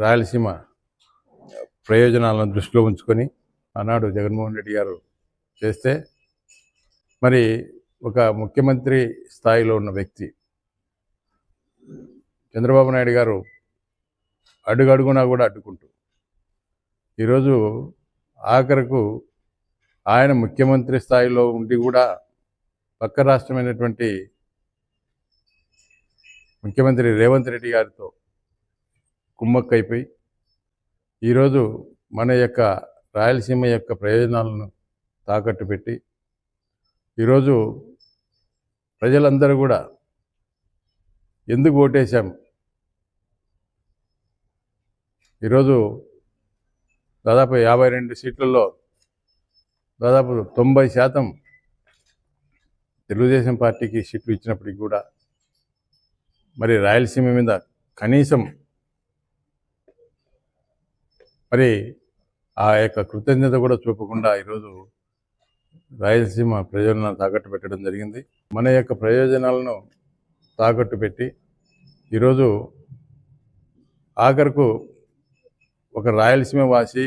రాయలసీమ ప్రయోజనాలను దృష్టిలో ఉంచుకొని ఆనాడు జగన్మోహన్ రెడ్డి గారు చేస్తే మరి ఒక ముఖ్యమంత్రి స్థాయిలో ఉన్న వ్యక్తి చంద్రబాబు నాయుడు గారు అడుగడుగునా కూడా అడ్డుకుంటూ ఈరోజు ఆఖరకు ఆయన ముఖ్యమంత్రి స్థాయిలో ఉండి కూడా పక్క రాష్ట్రమైనటువంటి ముఖ్యమంత్రి రేవంత్ రెడ్డి గారితో కుమ్మక్కైపోయి ఈరోజు మన యొక్క రాయలసీమ యొక్క ప్రయోజనాలను తాకట్టు పెట్టి ఈరోజు ప్రజలందరూ కూడా ఎందుకు ఓటేశాం? ఈరోజు దాదాపు యాభై రెండు సీట్లలో దాదాపు తొంభై శాతం తెలుగుదేశం పార్టీకి సీట్లు ఇచ్చినప్పటికి కూడా మరి రాయలసీమ మీద కనీసం మరి ఆ యొక్క కృతజ్ఞత కూడా చూపకుండా ఈరోజు రాయలసీమ ప్రయోజనాలను తాకట్టు పెట్టడం జరిగింది. మన యొక్క ప్రయోజనాలను తాకట్టు పెట్టి ఈరోజు ఆఖరకు ఒక రాయలసీమ వాసి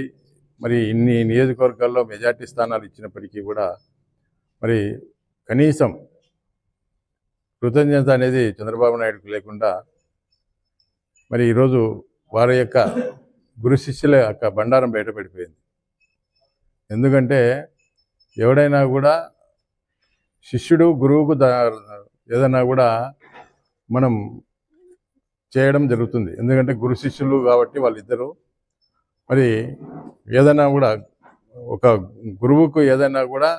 మరి ఇన్ని నియోజకవర్గాల్లో మెజార్టీ స్థానాలు ఇచ్చినప్పటికీ కూడా మరి కనీసం కృతజ్ఞత అనేది చంద్రబాబు నాయుడుకు లేకుండా మరి ఈరోజు వారి యొక్క గురు శిష్యుల యొక్క బండారం బయటపడిపోయింది ఎందుకంటే ఎవడైనా కూడా శిష్యుడు గురువుకు ఏదైనా కూడా మనం చేయడం జరుగుతుంది. ఎందుకంటే గురు శిష్యులు కాబట్టి వాళ్ళిద్దరూ. మరి ఏదైనా కూడా ఒక గురువుకు ఏదైనా కూడా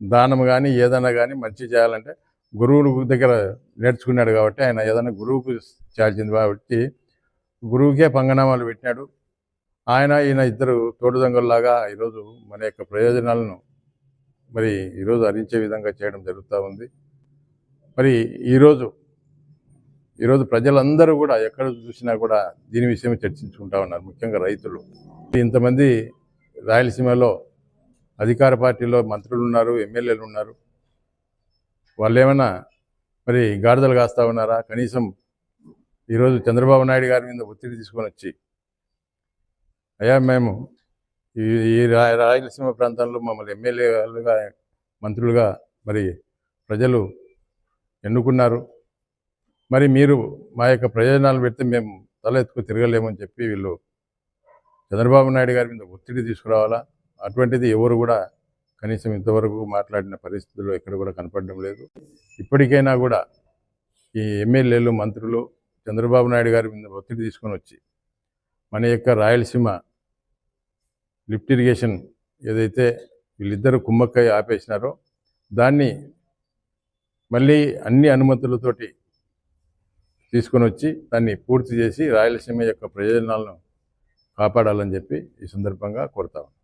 దానం కానీ ఏదైనా కానీ మంచి చేయాలంటే గురువు దగ్గర నేర్చుకున్నాడు కాబట్టి ఆయన ఏదైనా గురువుకు చేయాల్సింది కాబట్టి గురువుకే పంగనామాలు పెట్టినాడు. ఆయన ఈయన ఇద్దరు తోడుదంగల్లాగా ఈరోజు మన యొక్క ప్రయోజనాలను మరి ఈరోజు హరించే విధంగా చేయడం జరుగుతూ ఉంది. మరి ఈరోజు ఈరోజు ప్రజలందరూ కూడా ఎక్కడ చూసినా కూడా దీని విషయమే చర్చించుకుంటా ఉన్నారు ముఖ్యంగా రైతులు. ఇంతమంది రాయలసీమలో అధికార పార్టీలో మంత్రులు ఉన్నారు ఎమ్మెల్యేలు ఉన్నారు. వాళ్ళు ఏమైనా మరి గాడిదలు కాస్తా ఉన్నారా? కనీసం ఈరోజు చంద్రబాబు నాయుడు గారి మీద ఒత్తిడి తీసుకొని వచ్చి అయ్యా మేము ఈ ఈ రాయలసీమ ప్రాంతంలో మమ్మల్ని ఎమ్మెల్యేలుగా మంత్రులుగా మరి ప్రజలు ఎన్నుకున్నారు. మరి మీరు మా యొక్క ప్రయోజనాలు పెడితే మేము తల ఎత్తుకు తిరగలేమని చెప్పి వీళ్ళు చంద్రబాబు నాయుడు గారి మీద ఒత్తిడి తీసుకురావాలా? అటువంటిది ఎవరు కూడా కనీసం ఇంతవరకు మాట్లాడిన పరిస్థితులు ఎక్కడ కూడా కనపడడం లేదు. ఇప్పటికైనా కూడా ఈ ఎమ్మెల్యేలు మంత్రులు చంద్రబాబు నాయుడు గారి మీద ఒత్తిడి తీసుకొని వచ్చి మన యొక్క రాయలసీమ లిఫ్ట్ ఇరిగేషన్ ఏదైతే వీళ్ళిద్దరు కుమ్మక్కై ఆపేసినారో దాన్ని మళ్ళీ అన్ని అనుమతులతోటి తీసుకొని వచ్చి దాన్ని పూర్తి చేసి రాయలసీమ యొక్క ప్రయోజనాలను కాపాడాలని చెప్పి ఈ సందర్భంగా కోరుతా ఉన్నాను.